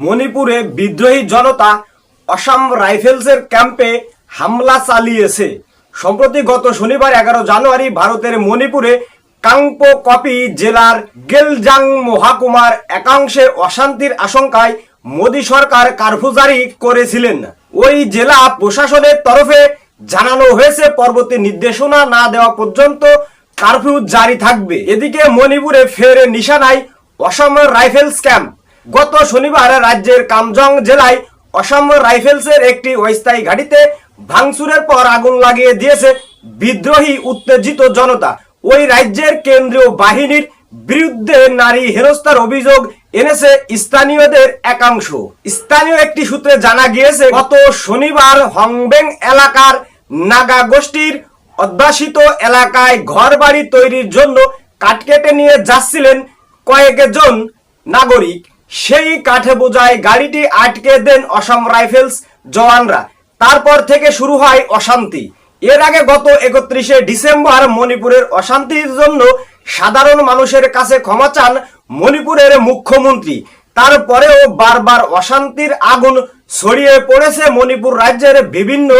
মণিপুরে বিদ্রোহী জনতা অসাম রাইফেলসের ক্যাম্পে হামলা চালিয়েছে। সম্প্রতি গত শনিবার এগারো জানুয়ারি ভারতের মণিপুরে কাংপো কপি জেলার গেলজাং মহাকুমার একাংশে অশান্তির আশঙ্কায় মোদী সরকার কারফিউ জারি করেছিলেন। ওই জেলা প্রশাসনের তরফে জানানো হয়েছে, পরবর্তী নির্দেশনা না দেওয়া পর্যন্ত কারফিউ জারি থাকবে। এদিকে মণিপুরে ফের নিশানায় অসম রাইফেলস ক্যাম্প। গত শনিবার রাজ্যের কামজং জেলায় অসম রাইফেলসের একটি অস্থায়ী ঘাঁটিতে ভাঙচুরের পর আগুন লাগিয়ে দিয়েছে বিদ্রোহী, উত্তেজিত জনতা। ওই রাজ্যের কেন্দ্রীয় বাহিনীর বিরুদ্ধে নারী হেনস্থার অভিযোগ এনেছে স্থানীয়দের একাংশ। স্থানীয় একটি সূত্রে জানা গিয়েছে, গত শনিবার হংবেং এলাকার নাগা গোষ্ঠীর অধ্যাসিত এলাকায় ঘরবাড়ি তৈরির জন্য কাঠ কেটে নিয়ে যাচ্ছিলেন কয়েকজন নাগরিক। সেই কাঠে বোঝায় গাড়িটি আটকে দেন অসম রাইফেলস জওয়ানরা। তারপর থেকে শুরু হয় অশান্তি। এর আগে গত একত্রিশে ডিসেম্বর মণিপুরের অশান্তির জন্য সাধারণ মানুষের কাছে ক্ষমা চান মণিপুরের মুখ্যমন্ত্রী। তারপরেও বারবার অশান্তির আগুন ছড়িয়ে পড়েছে মণিপুর রাজ্যের বিভিন্ন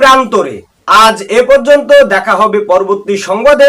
প্রান্তরে। আজ এ পর্যন্ত দেখা হবে পরবর্তী সংবাদে।